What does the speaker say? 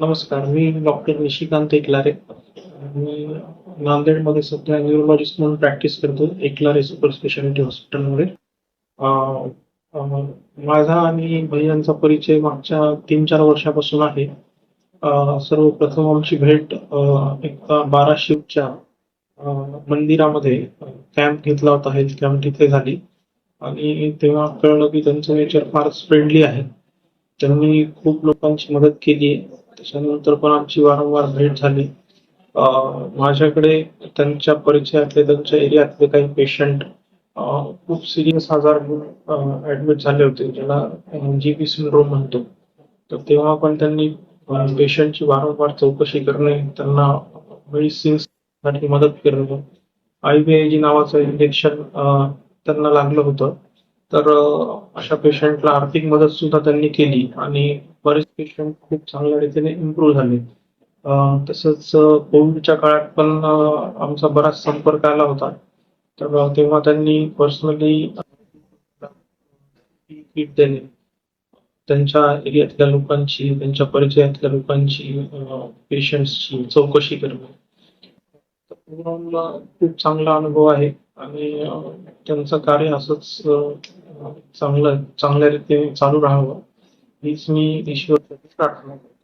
नमस्कार मी डॉक्टर निशिकांत एकलारे. मी नांदेडमध्ये सध्या न्यूरोलॉजिस्ट म्हणून प्रॅक्टिस करतो एकलारे सुपर स्पेशालिटी हॉस्पिटलमध्ये माझा आणि भैयांचा परिचय मागच्या तीन चार वर्षापासून आहे. सर्वप्रथम आमची भेट एक बारा शिवच्या मंदिरामध्ये कॅम्प घेतला होता हेल्थ कॅम्प तिथे झाली. आणि तेव्हा कळलं की त्यांचं नेचर फारच फ्रेंडली आहे. त्यांनी खूप लोकांची मदत केली त्याच्यानंतर पण आमची वारंवार भेट झाली. माझ्याकडे त्यांच्या परिचयातले त्यांच्या एरियातले काही पेशंट खूप सिरियस आजार घेऊन ऍडमिट झाले होते. ज्याला जीबी सिंड्रोम म्हणतो. तर तेव्हा पण त्यांनी पेशंटची वारंवार चौकशी करणे त्यांना मेडिसिन्ससाठी मदत करणे आयबीआयजी नावाचं इंजेक्शन त्यांना लागलं होतं. तर अशा पेशंटला आर्थिक मदत सुद्धा त्यांनी केली आणि बरेच पेशंट खूप चांगल्या रीतीने इम्प्रूव्ह झाले. तसंच कोविडच्या काळात पण आमचा बराच संपर्क आला होता. तर तेव्हा त्यांनी पर्सनली किट देणे त्यांच्या एरियातल्या लोकांची त्यांच्या परिचयातल्या लोकांची पेशंट्सची चौकशी करणे. तर खूप चांगला अनुभव आहे आणि त्यांचं कार्य असंच चांगलं चांगल्या रीतीने चालू राहावं. हीच मी ईश्वर प्रार्थना करतो